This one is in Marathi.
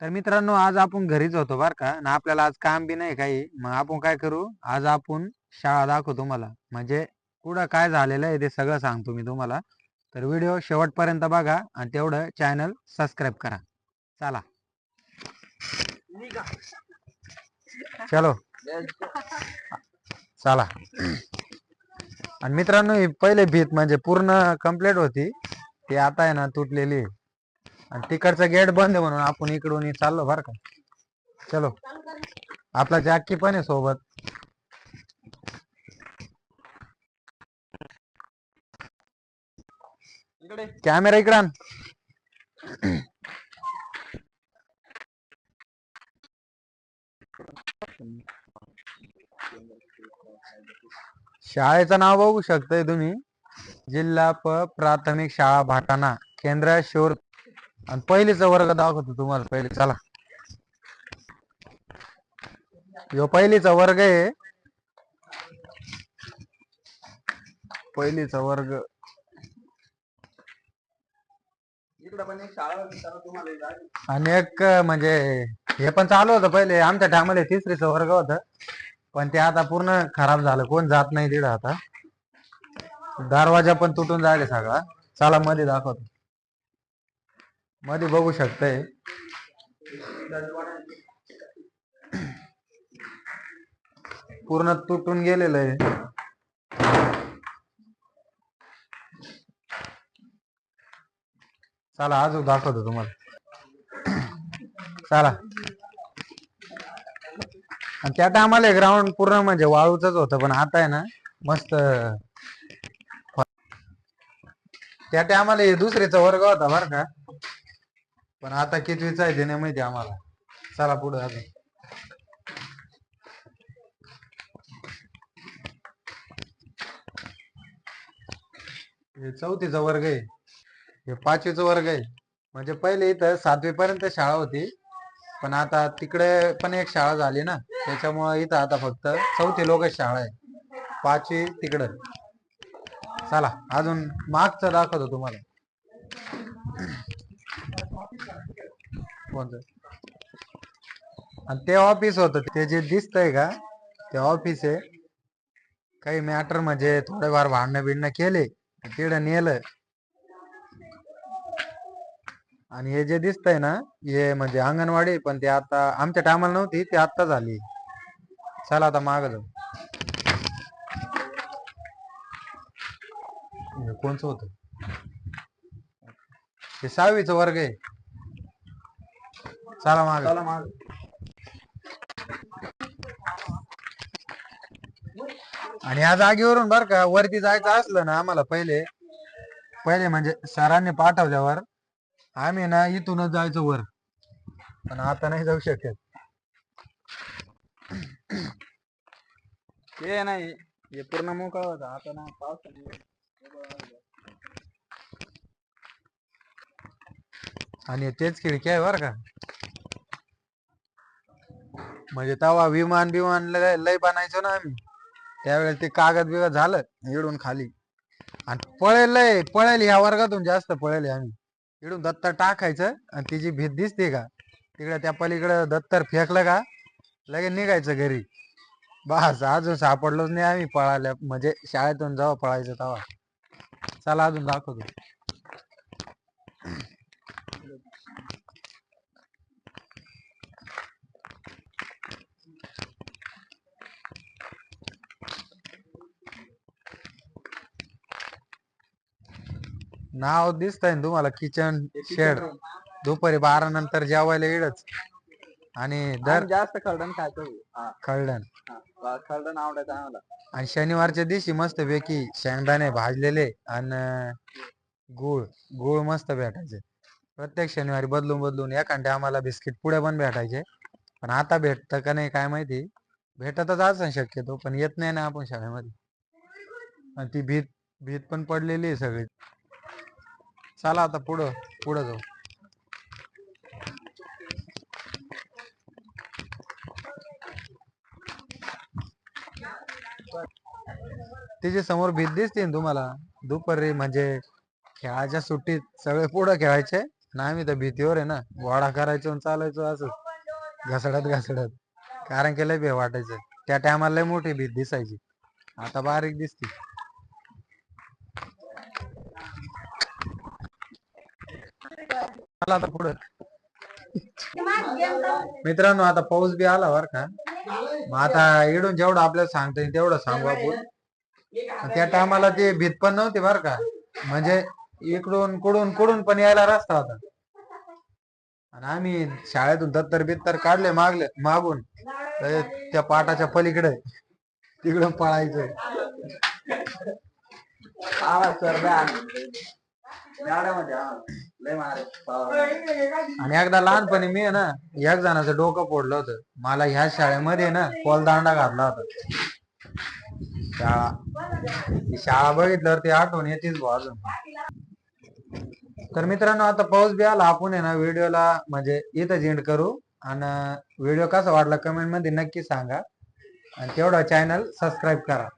तर मित्रांनो आज आपण घरीच होतो बर का आणि आपल्याला आज काम बी नाही काही. मग आपण काय करू? आज आपण शाळा दाखवतो तुम्हाला म्हणजे कुठं काय झालेलं आहे ते सगळं सांगतो मी तुम्हाला. तर व्हिडिओ शेवटपर्यंत बघा आणि तेवढं चॅनल सबस्क्राईब करा. चला. चलो. चला. आणि मित्रांनो ही पहिले भीत म्हणजे पूर्ण कंप्लीट होती. ती आता आहे ना तुटलेली आहे. आणि तिकडचा गेट बंद आहे म्हणून आपण इकडून चाललो बर का. चलो. आपला जॅकी पण आहे सोबत. कॅमेरा इकडे आण. शाळेचं नाव बघू शकताय तुम्ही. जिल्हा प प्राथमिक शाळा भाटाणा. केंद्र शोर आणि पहिलीचा वर्ग दाखवतो तुम्हाला पहिले चला. यो पहिलीचा वर्ग आहे. पहिलीचा वर्ग. आणि एक म्हणजे हे पण चालू होतं पहिले. आमच्या टायमाला तिसरीचा वर्ग होत. पण ते आता पूर्ण खराब झालं. कोण जात नाही तिथं आता. दरवाजा पण तुटून जायले सगळा. चला मध्ये दाखवतो. मध्ये बघू शकताय. पूर्ण तुटून गेलेलं आहे. चला आजू दाखवतो तुम्हाला. चला. आणि त्या टायमाला ग्राउंड पूर्ण म्हणजे वाळूच होतं पण आता आहे ना मस्त. त्या टायमाला दुसरीचा वर्ग होता बर का. पण आता कितवीचा आहे ते नाही माहिती आम्हाला. चला पुढे अजून. हे चौथीचा वर्ग आहे. हे पाचवीचा वर्ग आहे. म्हणजे पहिले इथं सातवी पर्यंत शाळा होती. पण आता तिकडे पण एक शाळा झाली ना. त्याच्यामुळे इथं आता फक्त चौथी लोक शाळा आहे. पाचवी तिकडं. चला अजून मागचं दाखवतो तुम्हाला. कोणतं आणि ते ऑफिस होतं ते जे दिसतंय का ते ऑफिस आहे. काही मॅटर म्हणजे थोडेफार भांडणं बिडणं केले तिकडं नेलं. आणि हे जे दिसतंय ना हे म्हणजे अंगणवाडी पण ते आता आमच्या टायमाला नव्हती ती आत्ता झाली. चला आता माग जाऊ. कोणचं होत? ते सहावीचा वर्ग आहे. चला माग. चला माग. आणि या जागेवरून बर का वरती जायचं असलं ना आम्हाला पहिले. पहिले म्हणजे सरांनी पाठवल्यावर आम्ही ना इथूनच जायचं वर. पण आता नाही जाऊ शकत. हे नाही हे पूर्ण मोकळा होता. आता ना पावसाने आणि तेच खिडकी आहे बर का. म्हणजे तवा विमान बिमान लय लय बनायचो ना आम्ही. त्यावेळेस ते कागद बिगद झालं इडून खाली. आणि पळेल पळेल ह्या वर्गातून जास्त पळेल आम्ही. इडून दत्तर टाकायचं आणि तिची भीत दिसते का तिकडे त्या पलीकडे दत्तर फेकलं का लगेच निघायचं घरी. बस अजून सापडलोच नाही आम्ही पळाल्या म्हणजे शाळेतून जेव्हा पळायचं तेव्हा. चला अजून दाखवतो. नाव दिसतंय ना तुम्हाला किचन शेड दुपारी बारा नंतर जेवायला येडच आणि दर आम्ही जास्त खरडण खायचो. हा. हा. खरडण आवडायचं आम्हाला. आणि शनिवारच्या दिवशी मस्त पैकी शेंगदाणे भाजलेले आणि गुळ गुळ मस्त भेटायचे. प्रत्येक शनिवारी बदलून बदलून एखाद्या आम्हाला बिस्किट पुढे पण भेटायचे. पण आता भेटतं का नाही काय माहिती? भेटतच असं शक्यतो पण येत नाही ना आपण शाळेमध्ये. आणि ती भीत भीत पण पडलेली आहे सगळी. चला आता पुढं पुढं जाऊ. तिच्या समोर भीत दिसते ना तुम्हाला. दुपारी म्हणजे खेळाच्या सुट्टीत सगळे पुढं खेळायचे. ना आम्ही तर भीतीवर आहे ना. घोडा करायचो आणि चालायचो असं घसडत घसडत. कारण की लय भे वाटायचं त्या टायमाला लय मोठी भीत दिसायची. आता बारीक दिसते. चला आता पुढे. मित्रांनो आता पाऊस बी आला बर का. मग आता इडून जेवढं आपल्याला सांगता येईल तेवढं सांगू आपण. त्या टायमाला ते भीत पण नव्हती बर का. म्हणजे इकडून कुडून कुडून पण यायला रस्ता होता. आणि आम्ही शाळेतून दत्तर बित्तर काढले मागले मागून. त्या पाटाच्या पलीकडे तिकडून पळायचं आवाज सर आणि एकदा लहानपणी मी आहे ना एक जणाचं डोकं फोडलं होतं. मला ह्या शाळेमध्ये ना कोलदांडा घातला होता. शाळा ती शाळा बघितल्यावर ती आठवण येतेच भाऊ अजून. तर मित्रांनो आता पाऊस बी आला. आपण आहे ना व्हिडिओला म्हणजे इथं एंड करू. आणि व्हिडिओ कसा वाटला कमेंटमध्ये नक्की सांगा. आणि तेवढा चॅनल सबस्क्राईब करा.